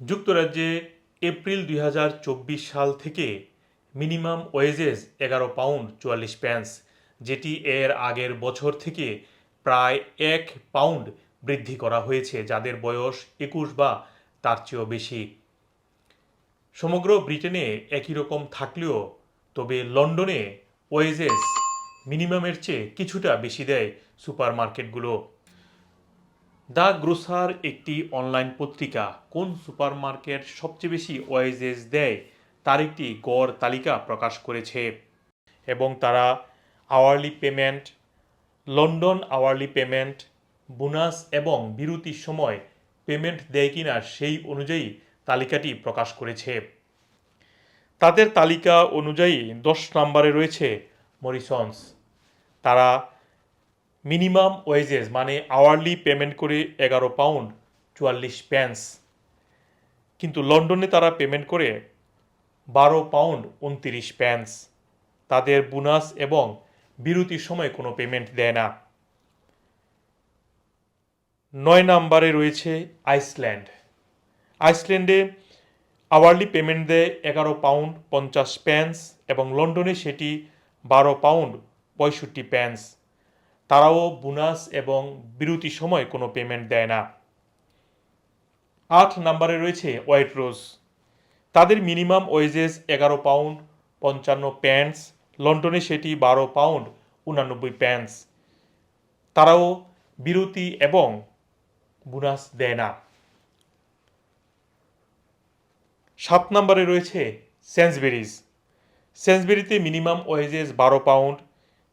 যুক্তরাজ্যে এপ্রিল দুই হাজার চব্বিশ সাল থেকে মিনিমাম ওয়েজেস এগারো পাউন্ড চুয়াল্লিশ প্যান্স যেটি এর আগের বছর থেকে প্রায় এক পাউন্ড বৃদ্ধি করা হয়েছে, যাদের বয়স একুশ বা তার চেয়েও বেশি। সমগ্র ব্রিটেনে একই রকম থাকলেও, তবে লন্ডনে ওয়েজেস মিনিমামের চেয়ে কিছুটা বেশি দেয় সুপার মার্কেটগুলো দ্য গ্রোসার একটি অনলাইন পত্রিকা। কোন সুপারমার্কেট সবচেয়ে বেশি ওয়াইজেস দেয়, তার একটি গড় তালিকা প্রকাশ করেছে। এবং তারা hourly payment London hourly payment bonus এবং বিরতির সময় পেমেন্ট দেয় কিনা সেই অনুযায়ী তালিকাটি প্রকাশ করেছে। তাদের তালিকা অনুযায়ী দশ নম্বরে রয়েছে মরিসন্স। তারা মিনিমাম ওয়েজেস মানে আওয়ারলি পেমেন্ট করে এগারো পাউন্ড চুয়াল্লিশ প্যান্স কিন্তু লন্ডনে তারা পেমেন্ট করে বারো পাউন্ড উনতিরিশ প্যান্স তাদের বোনাস এবং বিরতির সময় কোনো পেমেন্ট দেয় না। নয় নম্বরে রয়েছে আইসল্যান্ড। আইসল্যান্ডে আওয়ারলি পেমেন্ট দেয় এগারো পাউন্ড পঞ্চাশ প্যান্স এবং লন্ডনে সেটি বারো পাউন্ড পঁয়ষট্টি প্যান্স তারাও বোনাস এবং বিরতির সময় কোনো পেমেন্ট দেয় না। আট নম্বরে রয়েছে হোয়াইট রোজ। তাদের মিনিমাম ওয়েজেস এগারো পাউন্ড, পঞ্চান্ন প্যান্টস, লন্ডনে সেটি বারো পাউন্ড, উনানব্বই প্যান্টস। তারাও বিরতি এবং বোনাস দেয় না। সাত নম্বরে রয়েছে সেন্সবেরিজ সেন্সবেরিতে মিনিমাম ওয়েজেস বারো পাউন্ড,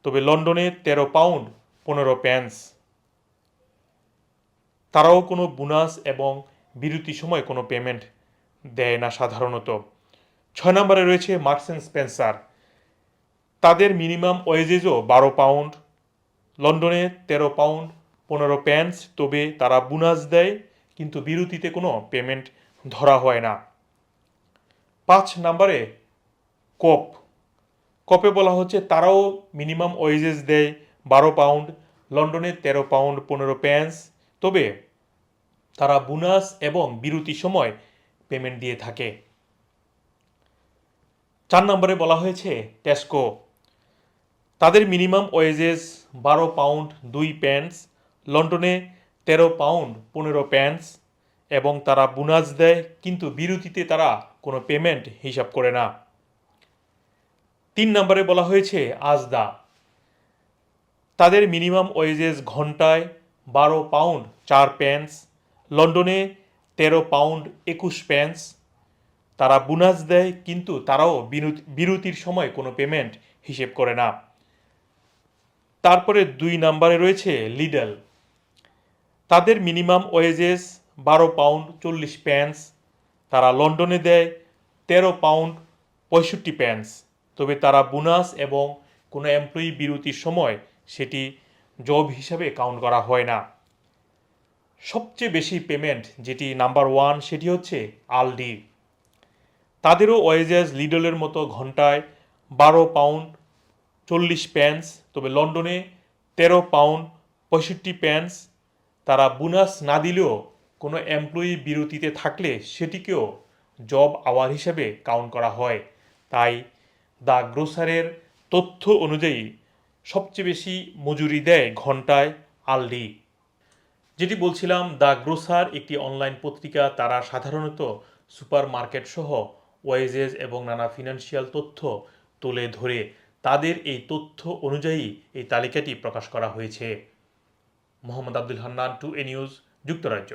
তবে লন্ডনে তেরো পাউন্ড পনেরো প্যান্স তারাও কোনো বোনাস এবং বিরতি সময় কোনো পেমেন্ট দেয় না সাধারণত। ছয় নম্বরে রয়েছে মার্কস অ্যান্ড স্পেন্সার। তাদের মিনিমাম ওয়েজেসও বারো পাউন্ড। লন্ডনে তেরো পাউন্ড, পনেরো প্যান্স তবে তারা বোনাস দেয়, কিন্তু বিরতিতে কোনো পেমেন্ট ধরা হয় না। পাঁচ নম্বরে কোপ। কপে বলা হচ্ছে তারাও মিনিমাম ওয়েজেস দেয় বারো পাউন্ড, লন্ডনে তেরো পাউন্ড, পনেরো প্যান্স তবে তারা বোনাস এবং বিরতি সময় পেমেন্ট দিয়ে থাকে। চার নম্বরে বলা হয়েছে, টেস্কো। তাদের মিনিমাম ওয়েজেস বারো পাউন্ড, দুই প্যান্টস। লন্ডনে তেরো পাউন্ড, পনেরো প্যান্টস। এবং তারা বোনাস দেয়, কিন্তু বিরতিতে তারা কোনো পেমেন্ট হিসাব করে না। তিন নম্বরে বলা হয়েছে, আজদা। তাদের মিনিমাম ওয়েজেস ঘন্টায় বারো পাউন্ড চার প্যান্স লন্ডনে তেরো পাউন্ড একুশ প্যান্স তারা বোনাস দেয়, কিন্তু তারাও বিরতি- বিরতির সময় কোনো পেমেন্ট হিসেব করে না। তারপরে দুই নম্বরে রয়েছে লিডল তাদের মিনিমাম ওয়েজেস বারো পাউন্ড চল্লিশ প্যান্স তারা লন্ডনে দেয় তেরো পাউন্ড পঁয়ষট্টি প্যান্স তবে তারা বোনাস এবং কোনো এমপ্লয়ি বিরতির সময় সেটি জব হিসাবে কাউন্ট করা হয় না। সবচেয়ে বেশি পেমেন্ট যেটি নাম্বার ওয়ান সেটি হচ্ছে আলডি তাদেরও ওয়েজেস লিডলের মতো ঘন্টায় বারো পাউন্ড চল্লিশ প্যান্স তবে লন্ডনে তেরো পাউন্ড পঁয়ষট্টি প্যান্স তারা বোনাস না দিলেও কোনো এমপ্লয়ি বিরতিতে থাকলে সেটিকেও জব আওয়ার হিসেবে কাউন্ট করা হয়। তাই দ্য গ্রোসারের তথ্য অনুযায়ী সবচেয়ে বেশি মজুরি দেয় ঘন্টায় আলডি। যেটি বলছিলাম, দ্য গ্রোসার একটি অনলাইন পত্রিকা, তারা সাধারণত সুপার মার্কেট সহ ওয়েজেস এবং নানা ফিনান্সিয়াল তথ্য তুলে ধরে। তাদের এই তথ্য অনুযায়ী এই তালিকাটি প্রকাশ করা হয়েছে। Mohammad Abdul Hannan, two A news, যুক্তরাজ্য।